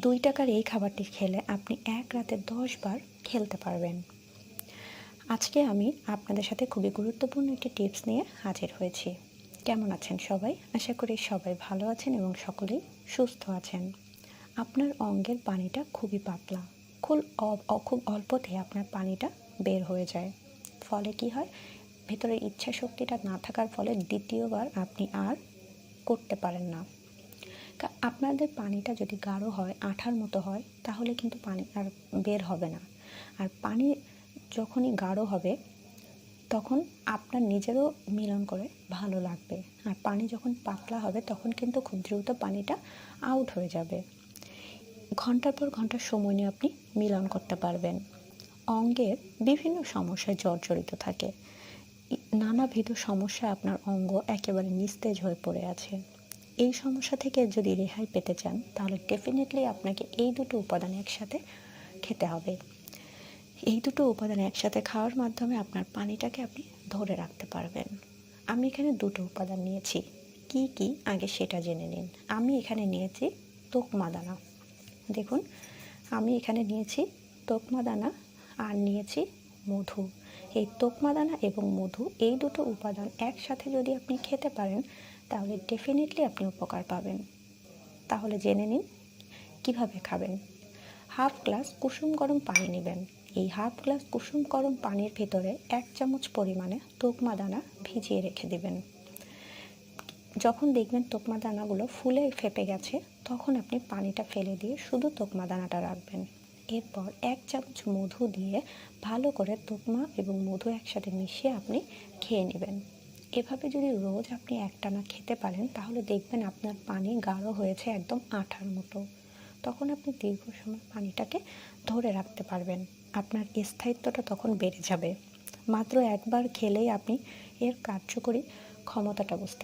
দুই টাকার এই খাবারটি খেলে আপনি এক রাতে দশ বার খেলতে পারবেন। আজকে আমি আপনাদের সাথে খুবই গুরুত্বপূর্ণ একটি টিপস নিয়ে হাজির হয়েছি। কেমন আছেন সবাই? আশা করি সবাই ভালো আছেন এবং সকলেই সুস্থ আছেন। আপনার অঙ্গের পানিটা খুবই পাতলা। খুব খুব অল্পতে আপনার পানিটা বের হয়ে যায়। ফলে কি হয়? ভেতরের ইচ্ছা শক্তিটা না থাকার ফলে দ্বিতীয়বার আপনি আর করতে পারেন না। আপনাদের পানিটা যদি গাঢ় হয়, আঠার মতো হয়, তাহলে কিন্তু পানি আর বের হবে না। আর পানি যখনই গাঢ় হবে, তখন আপনার নিজেরও মিলন করে ভালো লাগবে। আর পানি যখন পাতলা হবে, তখন কিন্তু খুব দ্রুত পানিটা আউট হয়ে যাবে। ঘণ্টার পর ঘণ্টা সময় নিয়ে আপনি মিলন করতে পারবেন। অঙ্গের বিভিন্ন সমস্যায় জর্জরিত থাকে। নানাবিধ সমস্যায় আপনার অঙ্গ একেবারে নিস্তেজ হয়ে পড়ে আছে। এই সমস্যা থেকে যদি রেহাই পেতে চান, তাহলে ডেফিনেটলি আপনাকে এই দুটো উপাদান একসাথে খেতে হবে। এই দুটো উপাদান একসাথে খাওয়ার মাধ্যমে আপনার পানিটাকে আপনি ধরে রাখতে পারবেন। আমি এখানে দুটো উপাদান নিয়েছি। কি কি? আগে সেটা জেনে নিন। আমি এখানে নিয়েছি তোকমা দানা। দেখুন, আমি এখানে নিয়েছি তোকমা দানা আর নিয়েছি মধু। এই তোকমা দানা এবং মধু এই দুটো উপাদান একসাথে যদি আপনি খেতে পারেন, তাহলে ডেফিনেটলি আপনি উপকার পাবেন। তাহলে জেনে নিন, কীভাবে খাবেন। হাফ গ্লাস কুসুম গরম পানি নেবেন। এই হাফ গ্লাস কুসুম গরম পানির ভেতরে এক চামচ পরিমাণে তোকমা দানা ভিজিয়ে রেখে দেবেন। যখন দেখবেন তোকমা দানাগুলো ফুলে ফেপে গেছে, তখন আপনি পানিটা ফেলে দিয়ে শুধু তোকমা দানাটা রাখবেন। এরপর এক চামচ মধু দিয়ে ভালো করে তোকমা এবং মধু একসাথে মিশিয়ে আপনি খেয়ে নেবেন। এভাবে যদি রোজ আপনি একটানা খেতে পারেন, তাহলে দেখবেন আপনার পানি গাঢ় হয়েছে একদম আঠার মতো। তখন আপনি দীর্ঘ সময় পানিটাকে ধরে রাখতে পারবেন। আপনার স্থায়িত্বটা তখন বেড়ে যাবে। মাত্র একবার খেলেই আপনি এর কার্যকরী ক্ষমতাটা বুঝতে